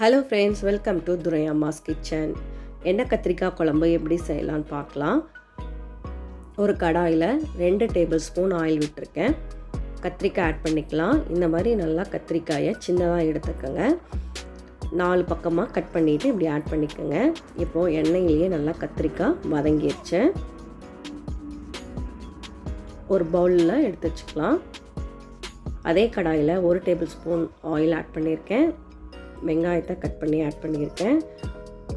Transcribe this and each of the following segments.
Hello friends welcome to Durai Amma's kitchen என்ன கத்திரிக்காய் குழம்பு எப்படி செய்யலான்னு பார்க்கலாம். ஒரு கடாயில் ரெண்டு டேபிள் ஸ்பூன் ஆயில் விட்டுருக்கேன். கத்திரிக்காய் ஆட் பண்ணிக்கலாம். இந்த மாதிரி நல்லா கத்திரிக்காயை சின்னதாக எடுத்துக்கோங்க. நாலு பக்கமாக கட் பண்ணிவிட்டு இப்படி ஆட் பண்ணிக்கோங்க. இப்போது எண்ணெயிலேயே நல்லா கத்திரிக்காய் வதங்கிடுச்சு. ஒரு பவுலில் எடுத்து வச்சுக்கலாம். அதே கடாயில் ஒரு டேபிள் ஸ்பூன் ஆயில் ஆட் பண்ணியிருக்கேன் வெங்காயத்தை கட் பண்ணி ஆட் பண்ணியிருக்கேன்.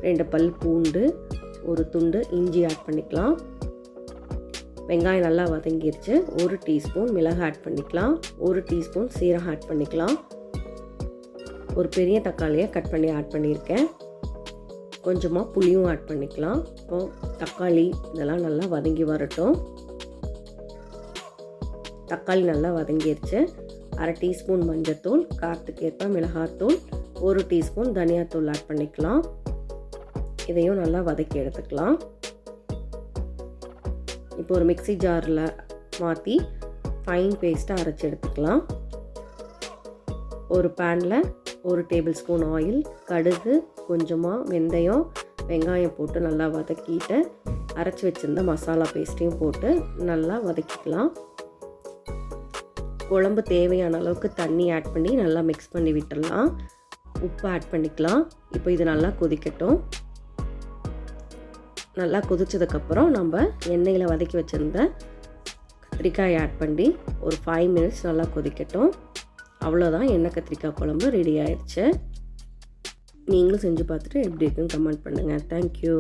ரெண்டு பல் பூண்டு ஒரு துண்டு இஞ்சி ஆட் பண்ணிக்கலாம். வெங்காயம் நல்லா வதங்கிருச்சு. ஒரு டீஸ்பூன் மிளகு ஆட் பண்ணிக்கலாம். ஒரு டீஸ்பூன் சீரகம் ஆட் பண்ணிக்கலாம். ஒரு பெரிய தக்காளியை கட் பண்ணி ஆட் பண்ணியிருக்கேன். கொஞ்சமாக புளியும் ஆட் பண்ணிக்கலாம். இப்போது தக்காளி இதெல்லாம் நல்லா வதங்கி வரட்டும். தக்காளி நல்லா வதங்கிருச்சு. அரை டீஸ்பூன் மஞ்சத்தூள் காரத்துக்கு ஏற்ப மிளகாத்தூள் ஒரு டீஸ்பூன் தனியாத்தூள் ஆட் பண்ணிக்கலாம். இதையும் நல்லா வதக்கி எடுத்துக்கலாம். இப்போ ஒரு மிக்சி ஜாரில் மாற்றி ஃபைன் பேஸ்ட்டாக அரைச்சி எடுத்துக்கலாம். ஒரு பேனில் ஒரு டேபிள் ஸ்பூன் ஆயில் கடுகு கொஞ்சமாக வெந்தயம் வெங்காயம் போட்டு நல்லா வதக்கிட்டு அரைச்சி வச்சுருந்த மசாலா பேஸ்ட்டையும் போட்டு நல்லா வதக்கிக்கலாம். குழம்பு தேவையான அளவுக்கு தண்ணி ஆட் பண்ணி நல்லா மிக்ஸ் பண்ணி விட்டுடலாம் உப்பு ஆட் பண்ணிக்கலாம். இப்போ இது நல்லா கொதிக்கட்டும். நல்லா கொதிச்சதுக்கப்புறம் நம்ம எண்ணெயில் வதக்கி வச்சுருந்த கத்திரிக்காய் ஆட் பண்ணி ஒரு ஃபைவ் மினிட்ஸ் நல்லா கொதிக்கட்டும். அவ்வளோதான் எண்ணெய் கத்திரிக்காய் குழம்பு ரெடி ஆயிடுச்சு நீங்களும் செஞ்சு பார்த்துட்டு எப்படி இருக்குன்னு கமெண்ட் பண்ணுங்கள் தேங்க்யூ